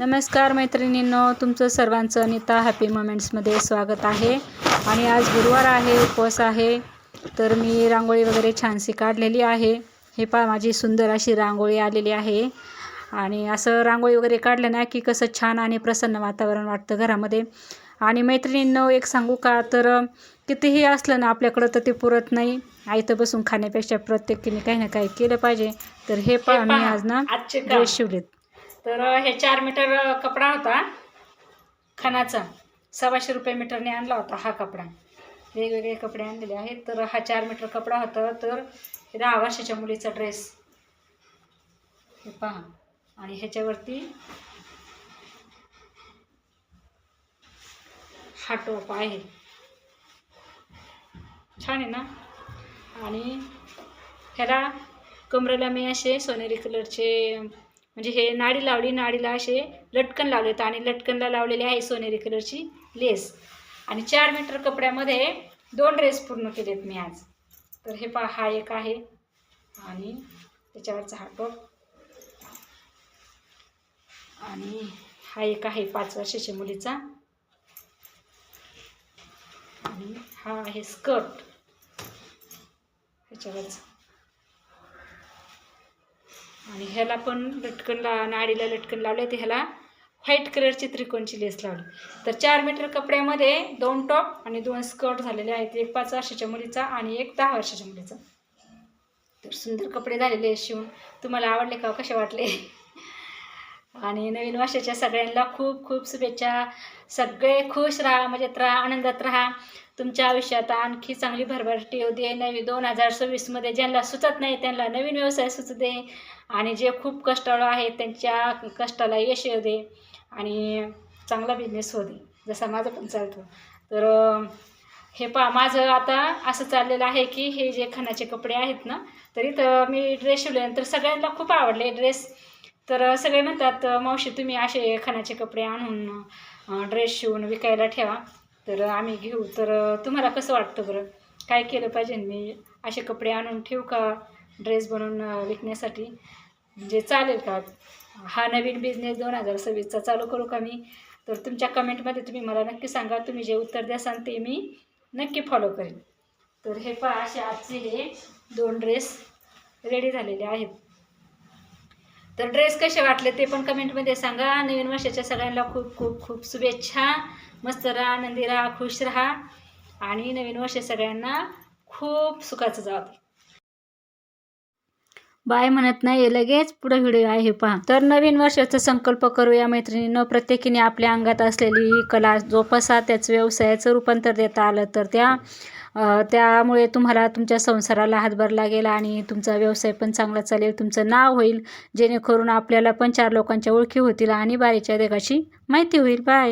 नमस्कार मैत्रिणींनो तुमचं सर्वांचं अनिता हॅपी मोमेंट्समध्ये स्वागत आहे. आणि आज गुरुवार आहे उपवास आहे तर मी रांगोळी वगैरे छानशी काढलेली आहे. हे पहा माझी सुंदर अशी रांगोळी आलेली आहे. आणि असं रांगोळी वगैरे काढलं ना की कसं छान आणि प्रसन्न वातावरण वाटतं घरामध्ये. आणि मैत्रिणींनो एक सांगू का तर कितीही असलं ना आपल्याकडं तर ते पुरत नाही. आयतं बसून खाण्यापेक्षा प्रत्येकीने काही ना काही केलं पाहिजे. तर हे पहा मी आज ना. ड्रेस शिवलेत. तर हे चार मीटर कपडा होता. खणाचा. सव्वाशे रुपये मीटरने आणला होता हा कपडा. वेगवेगळे कपडे आणलेले आहेत. तर हा चार मीटर कपडा होता. तर दहा वर्षाच्या मुलीचा ड्रेस हे पहा. आणि ह्याच्यावरती हा टोप आहे. छान आहे ना? आणि ह्याला कमरेला मी असे सोनेरी कलरचे म्हणजे हे नाडी लावली नाडीला असे लटकन लावलेत आणि लटकनला लावलेले आहे सोनेरी कलरची लेस. आणि चार मीटर कपड्यामध्ये दोन ड्रेस पूर्ण केलेत मी आज. तर हे पा हा एक आहे. आणि त्याच्यावरचा हा टॉप आणि हा एक आहे पाच वर्षाच्या मुलीचा. आणि हा आहे स्कर्ट. ह्याच्यावरचा. आणि ह्याला पण लटकन ला नाडीला लटकन लावले तर ह्याला व्हाईट कलरची त्रिकोणची लेस लावली. तर चार मीटर कपड्यामध्ये दोन टॉप आणि दोन स्कर्ट झालेले आहेत. एक पाच वर्षाच्या मुलीचा आणि एक दहा वर्षाच्या मुलीचा. तर सुंदर कपडे झालेले शिवून. तुम्हाला आवडले का हो? कसे वाटले? आणि नवीन वर्षाच्या सगळ्यांना खूप खूप शुभेच्छा. सगळे खुश राहा मजेत राहा आनंदात राहा. तुमच्या आयुष्यात आणखी चांगली भरभराटी येऊ दे. नवी दोन हजार सव्वीसमध्ये ज्यांना सुचत नाही त्यांना नवीन व्यवसाय सुचू दे. आणि जे खूप कष्टाळू आहेत त्यांच्या कष्टाला यश येऊ दे. आणि चांगला बिझनेस होऊ दे. जसा माझं पण चालतो. तर हे पा माझं आता असं चाललेलं आहे की हे जे खणाचे कपडे आहेत ना तरी तर मी ड्रेस शिवल्यानंतर सगळ्यांना खूप आवडले. ड्रेस तर सगळे म्हणतात मावशी तुम्ही असे खणाचे कपडे आणून ड्रेस शिवून विकायला ठेवा. तर आम्ही घेऊ. तर तुम्हाला कसं वाटतं बरं? काय केलं पाहिजे? मी असे कपडे आणून ठेवू का ड्रेस बनवून विकण्यासाठी? म्हणजे चालेल का? हा नवीन बिझनेस दोन हजार सव्वीसचा चालू करू का मी? तर तुमच्या कमेंटमध्ये तुम्ही मला नक्की सांगा. तुम्ही जे उत्तर द्याल ते मी नक्की फॉलो करेन. तर हे पहा असे आजचे हे दोन ड्रेस रेडी झालेले आहेत. तर ड्रेस कसे वाटले ते पण कमेंटमध्ये सांगा. नवीन वर्षाच्या सगळ्यांना खूप खूप खूप शुभेच्छा. मस्त राहा आनंदी राहा खुश राहा. आणि नवीन वर्ष सगळ्यांना खूप सुखाचं जावं. दे. बाय म्हणत नाही लगेच पुढे व्हिडिओ आहे पहा. तर नवीन वर्षाचा संकल्प करूया मैत्रिणीनं. प्रत्येकीने आपल्या अंगात असलेली ही कला जोपासा त्याच व्यवसायाचं रूपांतर देता आलं तर त्या त्यामुळे तुम्हाला तुमच्या संसाराला हातभार लागेल आणि तुमचा व्यवसाय पण चांगला चालेल तुमचं नाव होईल. जेणेकरून आपल्याला पण चार लोकांच्या ओळखी होतील आणि बारीच्या देगाची माहिती होईल. बाय